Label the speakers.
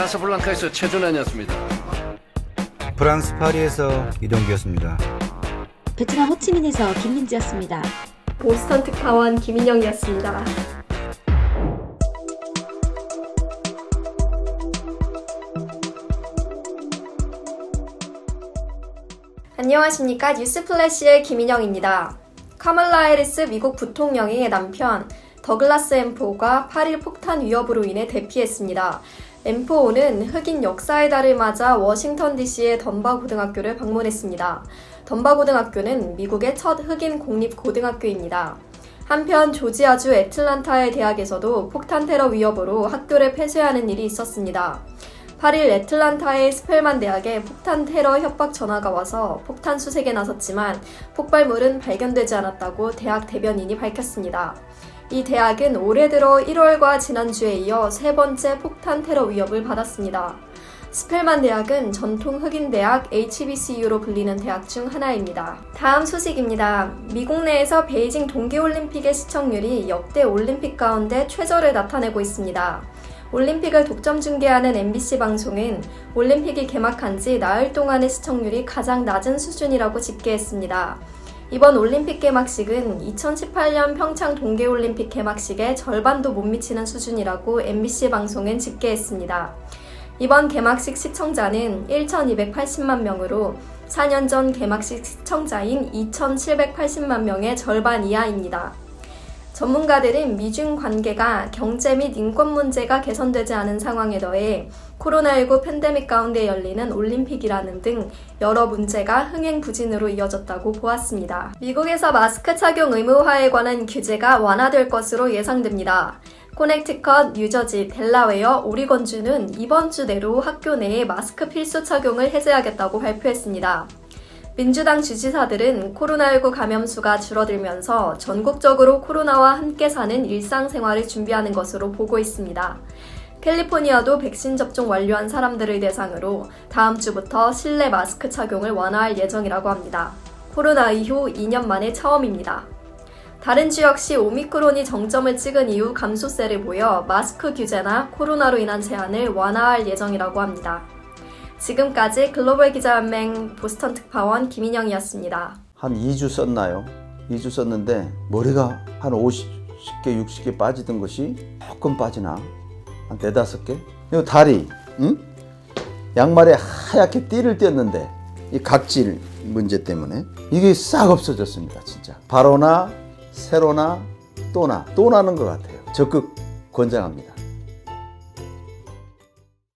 Speaker 1: 카사블랑카에서 최준환이었습니다.
Speaker 2: 프랑스 파리에서 이동기였습니다.
Speaker 3: 베트남 호치민에서 김민지였습니다.
Speaker 4: 보스턴 특파원 김인영이었습니다. 안녕하십니까 뉴스플래시의 김인영입니다. 카멀라 해리스 미국 부통령의 남편 더글라스 엠포가 8일 폭탄 위협으로 인해 대피했습니다. 엠포는 흑인 역사의 달을 맞아 워싱턴 DC의 던바 고등학교를 방문했습니다. 던바 고등학교는 미국의 첫 흑인 공립 고등학교입니다. 한편 조지아주 애틀란타의 대학에서도 폭탄 테러 위협으로 학교를 폐쇄하는 일이 있었습니다. 8일 애틀란타의 스펠만 대학에 폭탄 테러 협박 전화가 와서 폭탄 수색에 나섰지만 폭발물은 발견되지 않았다고 대학 대변인이 밝혔습니다. 이 대학은 올해 들어 1월과 지난주에 이어 세 번째 폭탄 테러 위협을 받았습니다. 스펠만 대학은 전통 흑인 대학 HBCU로 불리는 대학 중 하나입니다. 다음 소식입니다. 미국 내에서 베이징 동계올림픽의 시청률이 역대 올림픽 가운데 최저를 나타내고 있습니다. 올림픽을 독점 중계하는 MBC 방송은 올림픽이 개막한 지 나흘 동안의 시청률이 가장 낮은 수준이라고 집계했습니다. 이번 올림픽 개막식은 2018년 평창 동계올림픽 개막식의 절반도 못 미치는 수준이라고 MBC 방송은 집계했습니다. 이번 개막식 시청자는 1,280만 명으로 4년 전 개막식 시청자인 2,780만 명의 절반 이하입니다. 전문가들은 미중 관계가 경제 및 인권 문제가 개선되지 않은 상황에 더해 코로나19 팬데믹 가운데 열리는 올림픽이라는 등 여러 문제가 흥행 부진으로 이어졌다고 보았습니다. 미국에서 마스크 착용 의무화에 관한 규제가 완화될 것으로 예상됩니다. 코넥티컷, 뉴저지, 델라웨어, 오리건주는 이번 주 내로 학교 내에 마스크 필수 착용을 해제하겠다고 발표했습니다. 민주당 지지사들은 코로나19 감염 수가 줄어들면서 전국적으로 코로나와 함께 사는 일상생활을 준비하는 것으로 보고 있습니다. 캘리포니아도 백신 접종 완료한 사람들을 대상으로 다음 주부터 실내 마스크 착용을 완화할 예정이라고 합니다. 코로나 이후 2년 만에 처음입니다. 다른 주 역시 오미크론이 정점을 찍은 이후 감소세를 보여 마스크 규제나 코로나로 인한 제한을 완화할 예정이라고 합니다. 지금까지 글로벌 기자연맹 보스턴 특파원 김인영이었습니다.
Speaker 5: 한 2주 썼나요? 2주 썼는데 머리가 한 50개, 60개 빠지던 것이 조금 빠지나? 한 네다섯 개? 이 다리, 응? 양말에 하얗게 띠를 띄었는데 이 각질 문제 때문에 이게 싹 없어졌습니다, 진짜. 바로나 세로나 또나 또 나는 것 같아요. 적극 권장합니다.